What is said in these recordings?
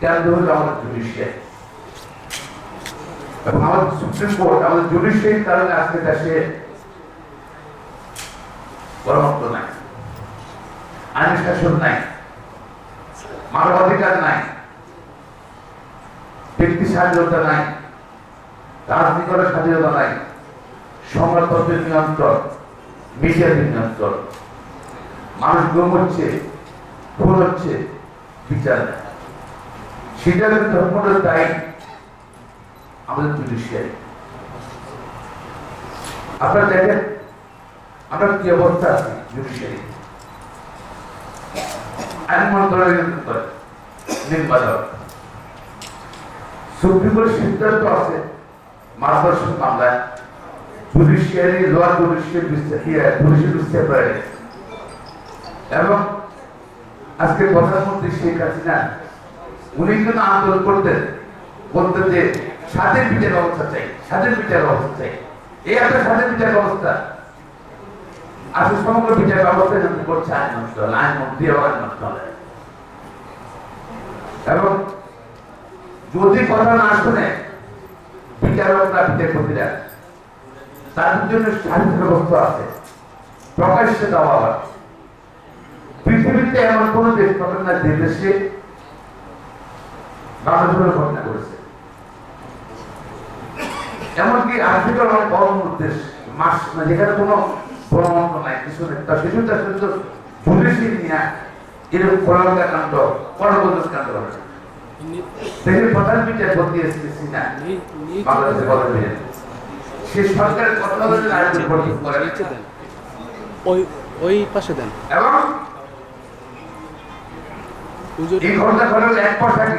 কেন্দ্র হলো আমাদের জুডিশিয়ারি এবং আমাদের সুপ্রিম কোর্ট আমাদের জুডিশিয়ারির কারণে আজকে দেশে গণতন্ত্র নাই। আইন শাসন নাই। মানবাধিকার নাই। ব্যক্তি স্বাধীনতা নাই। রাজনীতি করার স্বাধীনতা নাই। সংবাদপত্রের নিয়ন্ত্রণ, মিডিয়ার নিয়ন্ত্রণ। মানুষ গুম হচ্ছে ভুল হচ্ছে, বিচার নেই। সেটার ধর্মটার দায়ী আমাদের জুডিশিয়ারি আপনারা দেখেন আমরা কি অবস্থা আছি জুডিশিয়ারি আইন মন্ত্রণালয় নির্বাচন সুপ্রিম কোর্টের সিদ্ধান্ত আছে মার্গদর্শন মামলায়। Judiciary lower judicial judicial separate এবং আজকে প্রধানমন্ত্রী শেখ হাসিনা আন্দোলন করতেন। বলতেন যে স্বাধীন বিচার ব্যবস্থা চাই স্বাধীন বিচার ব্যবস্থা চাই। এই একটা স্বাধীন বিচার ব্যবস্থা। আজকে সমগ্র বিচার ব্যবস্থা করছে, আইন মন্ত্রণালয়, আইন মন্ত্রী মন্ত্রণালয়। এবং যদি কথা না শুনে বিচারকরা তাদের জন্য স্বাধীন ব্যবস্থা আছে। প্রকাশ্যে দেওয়া হয়। পৃথিবীতে এমন কোন দেশ পাবেন না যে দেশে বাংলাদেশের ঘটনা করেছে। এমনকি আফ্রিকার অনেক বড় দেশ মাস মানে যেখানে কোনো পরামর্শ নাই কিছু নেই। তা সেটা শুধু পুলিশই নিয়ে এরকম খোলামেলা কাণ্ড পরবর্তী কাণ্ড হবে। দেখে প্রধান বিচারপতি এসেছি না বাংলাদেশে বলেন সে সরকারের কথা বলে আয়োজন দেন ওই ওই পাশে দেন। এবং এই ঘটনা ঘটলে এক পর থাকে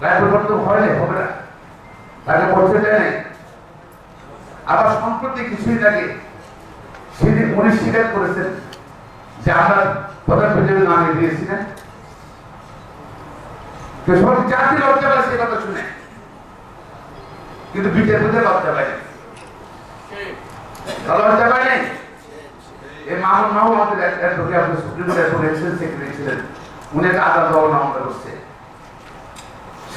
রায় পরিবর্তন হয় নাই হবে না তাকে বলতে দেয় নাই আবার সম্প্রতি কিছুই আগে সেদিন উনি স্বীকার করেছেন যে আমরা প্রধান নামে দিয়েছিলেন তো জাতি লজ্জা পায় সে কথা শুনে কিন্তু বিচারপতি লজ্জা পায় না লজ্জা পায় নাই এই মামুন মাহমুদ আমাদের সুপ্রিম কোর্টের অ্যাডভোকেট সেক্রেটারি ছিলেন উনি একটা আদালত ভবন করছে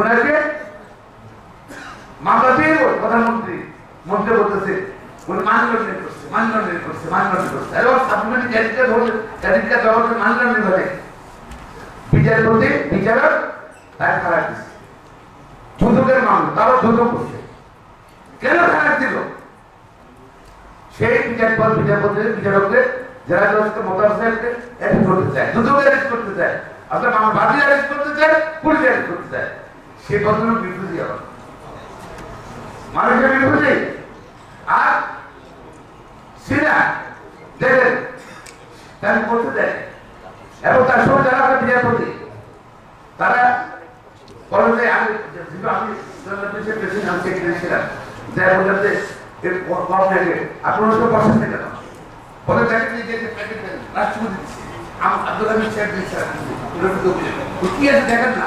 আছে? মামলা দিয়ে প্রধানমন্ত্রী মন্ত্রী বলতেছে উনি মানদণ্ড করছে মানদণ্ড করছে সেই বিচারপত বিচারপতি বিচারকদের, যারা জজকে মোতাবেক করতে চায়। দুদক অ্যারেস্ট করতে চায়। আমার বাড়ি অ্যারেস্ট করতে চায় পুলিশ অ্যারেস্ট করতে চায়। সে কতটুকু বিরোধী আবার? মানুষের বিরোধী? আর সিনা, দেখেন, তার করতে দেয় এবং তার সঙ্গে যারা আছে বিচারপতি, তারা বলেন যে আমি আমি আমি সেক্রেটারি ছিলাম। যাই বললেন যে এর যে যে কি আছে, দেখেন না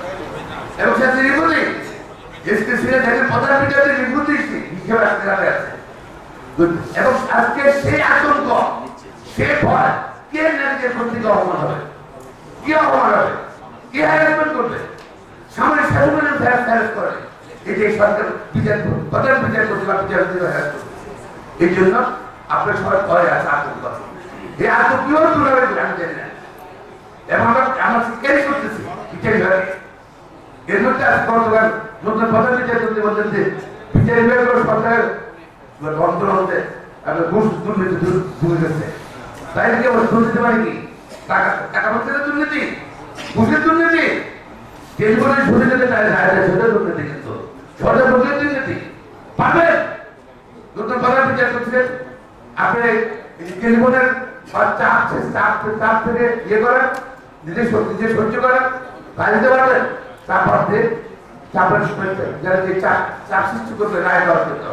এবং সে সিনে দেখেন প্রধান বিচারপতি রিপোর্ট দিচ্ছি হিসেবে আজকে রাতে আছে। এবং আজকে সেই আতঙ্ক সে ভয় কে নারীদের কর্তৃক অপমান হবে? কি অপমান হবে? কে হ্যারাসমেন্ট করবে? সামনে সেগুলো হ্যারাস করে। এই যে সরকার বিচার প্রধান বিচারপতি বা বিচারপতি হ্যারাস করবে এই জন্য আপনার সবাই ভয় আছে আতঙ্ক এই আতঙ্ক কীভাবে দূর হবে আমি জানি না। এবং আমরা আমরা ক্যারি করতেছি বিচার এর মধ্যে আজ গতকাল নতুন প্রধান বিচারপতি বলছেন যে বিচার বিভাগ করে সরকারের বন্ধ হতে আপনার ঘুষ দুর্নীতি দূর- তাই কি আবার দুর্নীতি মানে কি? টাকা টাকা পয়সার দুর্নীতি। ঘুষের দুর্নীতি। টেলিফোনে শুনে যেতে চায় না সেটা দুর্নীতি কিন্তু। সরকার লোকের দুর্নীতি। পাবেন নতুন প্রধান বিচারপতিদের আপনি টেলিফোনের চাপ চাপ চাপ থেকে ইয়ে করেন, নিজে নিজে সহ্য করেন কাজ দিতে পারবেন। তারপর চাপের চাপ সৃষ্টি করবে রায় দেওয়ার জন্য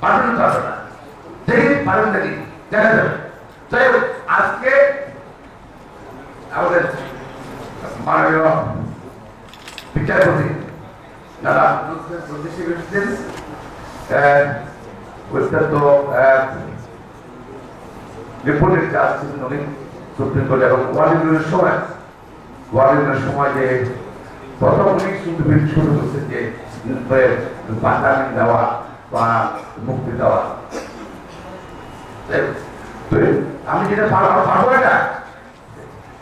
পারবেন না। দেখি দেখা যাবে। আজকে আমাদের মাননীয় বিচারপতি দাদা অত্যন্ত রিপোর্টের সময় সময় যে প্রথম উনি শুধু শুরু করছেন যে জামিন দেওয়া বা মুক্তি দেওয়া। আমি যেটা পারব এটা?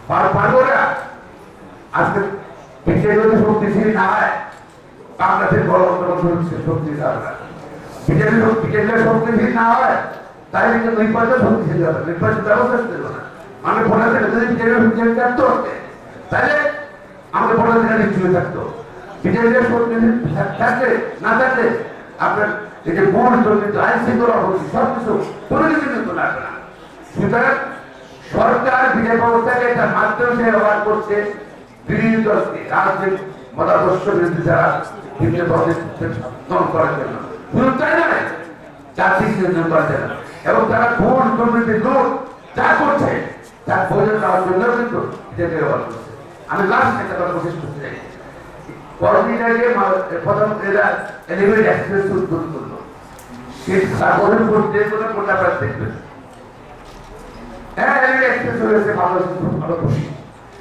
পারব না আজকে পিছিয়ে যদি শক্তিশালী না হয়, বাংলাদেশের গণতন্ত্র শক্তিশালী বিজেপি বিজেপি শক্তিশালী না শক্তিশালী না মানে বিজেপি তাহলে আমাদের থেকে নিশ্চয়ই থাকতো। বিজেপি শক্তিশালী থাকলে না থাকলে আপনার এই যে আইন শৃঙ্খলা সব কিছু কোনো কিছু কিন্তু লাগবে না। সুতরাং সরকার ব্যবস্থাকে তার মাধ্যমে সে ব্যবহার করছে রাজনৈতিক মতাদর্শ বিরোধী যারা বিভিন্ন করার জন্য। শুধু তাই নয় করার জন্য। এবং তারা ভোট দুর্নীতি লোক যা করছে, তার বোঝা দেওয়ার জন্য কিন্তু ব্যবহার করছে। আমি লাস্ট একটা কথা শেষ করতে চাই। আগে প্রথম এরা এলিভেট এক্সপ্রেস উদ্বোধন করল। সে সাগরের মধ্যে কোনো কোটা প্রায় দেখবেন হ্যাঁ এলিভেট এক্সপ্রেস হয়েছে ভালো ভালো খুশি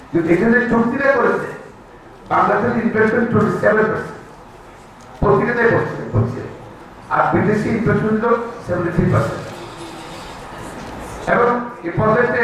কিন্তু এখানে চুক্তিটা করেছে, বাংলাদেশের ইনভেস্টমেন্ট টোয়েন্টি সেভেন পার্সেন্ট পত্রিকাটাই পড়ছে পড়ছে আর বিদেশি ইনভেস্টমেন্ট হলো সেভেন্টি থ্রি পার্সেন্ট এবং এই প্রজেক্টে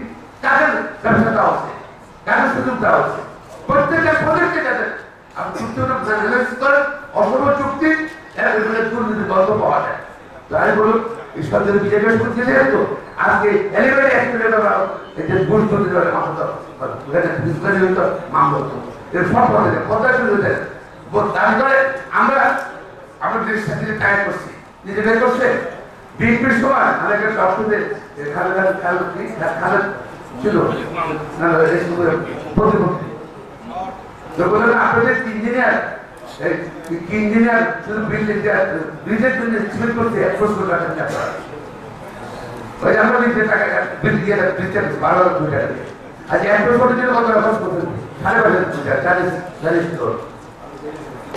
কাদের ব্যবসা দেওয়া কাদের সুযোগ দেওয়া প্রত্যেকটা প্রজেক্টে যাদের আপনি রিলাক্স করেন অশুভ চুক্তি দুর্নীতি বন্ধ পাওয়া যায়। তো আমি বলুন সরকারি বিজেপি করতে যেহেতু, আজকে এলিভেট অ্যাক্সিডেন্ট এটা ভুল করতে যাবে মামলা হতো এর সব কথা কথা শুরু হতে করে, আমরা আমরা দেশের সাথে টাইপ করছি। নিজে বের করছে? বিএনপির সময়, আমাদের অর্থতে খালেদা, খালেদ খালেদ ছিল না, এই সময় প্রতিমন্ত্রী তো বললেন আপনাদের ইঞ্জিনিয়ার ইঞ্জিনিয়ার শুধু ব্রিজের জন্য সিমেন্ট করতে একশো টাকা টাকা ওই যে আমরা ব্রিজের টাকা বিল দিয়ে ব্রিজের বারো হাজার কোটি টাকা। আজ এক বছরের জন্য কত খরচ করতেন সাড়ে পাঁচ হাজার চালিশ চালিশ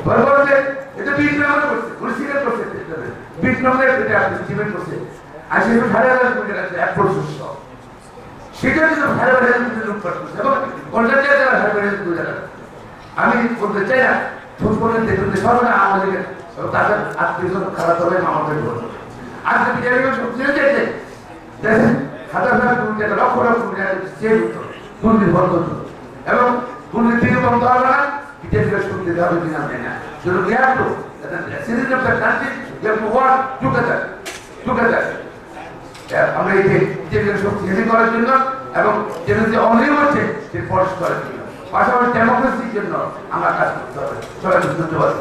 বড় বড় এটা বিশ নম্বর করছে গুলসিনের করছে বিশ নম্বরের এটা আপনি সিমেন্ট করছে আর সেটা সাড়ে হাজার কোটি টাকা এক বছর সব সেটা কিন্তু সাড়ে বারো লুটপাট করছে এবং কন্ট্রাক্টার যারা সাড়ে বারো হাজার কোটি আমি বলতে চাই না করে দেখুন যে সব না আমাদের তাদের আত্মীয় খারাপ হবে আমাদের বন্ধ হতো। এবং দুর্নীতি বন্ধ হবে না series of the country to work together together আমরা এই যে করার জন্য এবং যেটা যে অনিয়ম হচ্ছে, সে ফরেস্ট করার জন্য পাশাপাশি ডেমোক্রেসির জন্য আমরা কাজ করতে হবে। সবাই ধন্যবাদ।